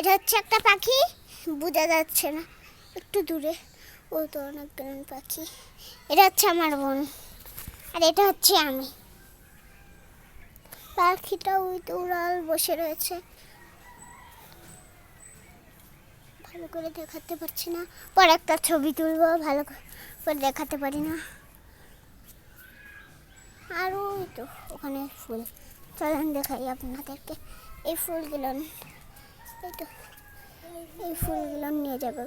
এটা হচ্ছে একটা পাখি। বোঝা যাচ্ছে না। একটু দূরে। ও তো অনেক দূরের পাখি। এটা হচ্ছে আমার বোন। আর এটা হচ্ছে আমি। পাখিটা ওই তো উড়াল বসে রয়েছে। ভালো করে দেখাতে পারছি না। পরে একটা ছবি তুলবো। ভালো করে দেখাতে পারি না। আর ওই তো ওখানে ফুল। চলেন দেখাই আপনাদেরকে। এই ফুলগুলো এই তো এই ফুলগুলো নিয়ে যাবে।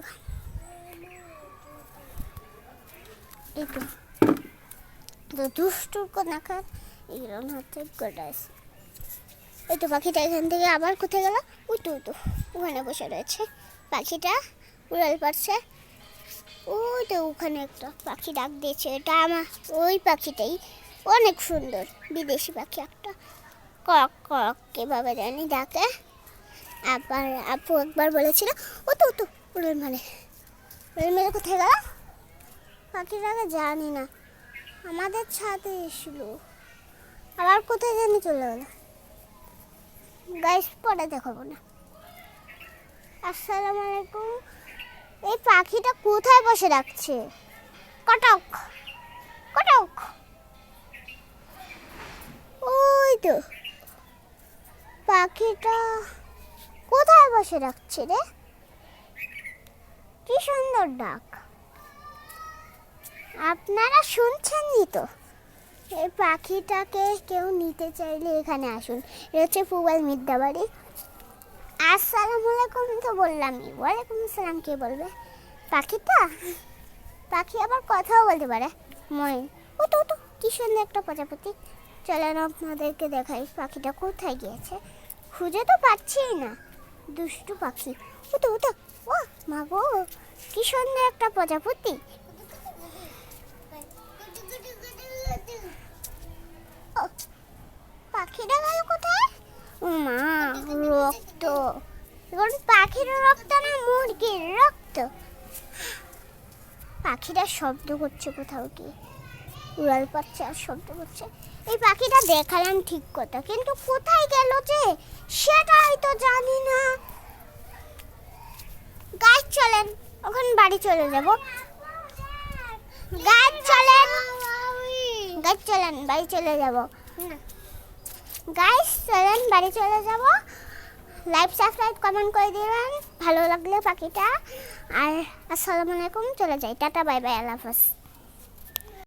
এই তো। তো দুষ্টুর কোনাকার এগুলো হচ্ছে গোডাস এই তো পাখিটা এখান থেকে আবার কোথায় গেল? ওই তো তো, ওখানে বসে রয়েছে। পাখিটা উড়াল পারছে ওই তো ওখানে একটা পাখি ডাক দিয়েছে। এটা আমার, ওই পাখিটাই। অনেক সুন্দর, বিদেশি পাখি একটা। কক কক, কীভাবে জানি ডাকে। আবার আপু একবার বলেছিল, ও তো তো উড়াল মানে উড়াল মেরে কোথায় গেল? পাখিটাকে জানি না। আমাদের ছাদে এসলো আবার কোথায় জানি চলে গেল। গাইস পরে দেখাবো না। আসসালামু আলাইকুম। এই পাখিটা কোথায় বসে রাখছে? কটক। কটক। ওই তো। পাখিটা কোথায় বসে রাখছে রে? কি সুন্দর ডাক। আপনারা শুনছেনই তো। এই পাখিটাকে কেউ নিতে চাইলে এখানে আসুন। এটা হচ্ছে ফুবাল মিদ্যাবাড়ি আসসালামু আলাইকুম, তো বললামই ওয়ালাইকুম আসসালাম, কে বলবে? পাখিটা? পাখি আবার কথাও বলতে পারে। ময়ূর। ও তো তো, কি সুন্দর একটা প্রজাপতি। চলেন আপনাদেরকে দেখাই পাখিটা কোথায় গিয়েছে। খুঁজে তো পাচ্ছিই না। দুষ্টু পাখি। ও তো ও তো। ও, মা গো, কি সুন্দর একটা প্রজাপতি। পাখিটা গেল কোথায়? ও মা, রক্ত। এখন পাখির রক্ত না, মুরগির রক্ত। পাখিটা শব্দ করছে কোথাও কি উড়াল পাচ্ছে আর শব্দ করছে। এই পাখিটা দেখালাম ঠিক কথা, কিন্তু কোথায় গেল যে সেটাই তো জানি না গাছ চলেন ওখানে বাড়ি চলে যাব। গাছ চলেন। গাছ চলেন বাড়ি চলে যাব। গাছ চলেন বাড়ি চলে যাব। লাইক সাবস্ক্রাইব কমেন্ট করে দিবেন। ভালো লাগলে পাখিটা। আর আসসালামু আলাইকুম চলে যাই। টাটা বাই বাই আল্লাহ হাফেজ।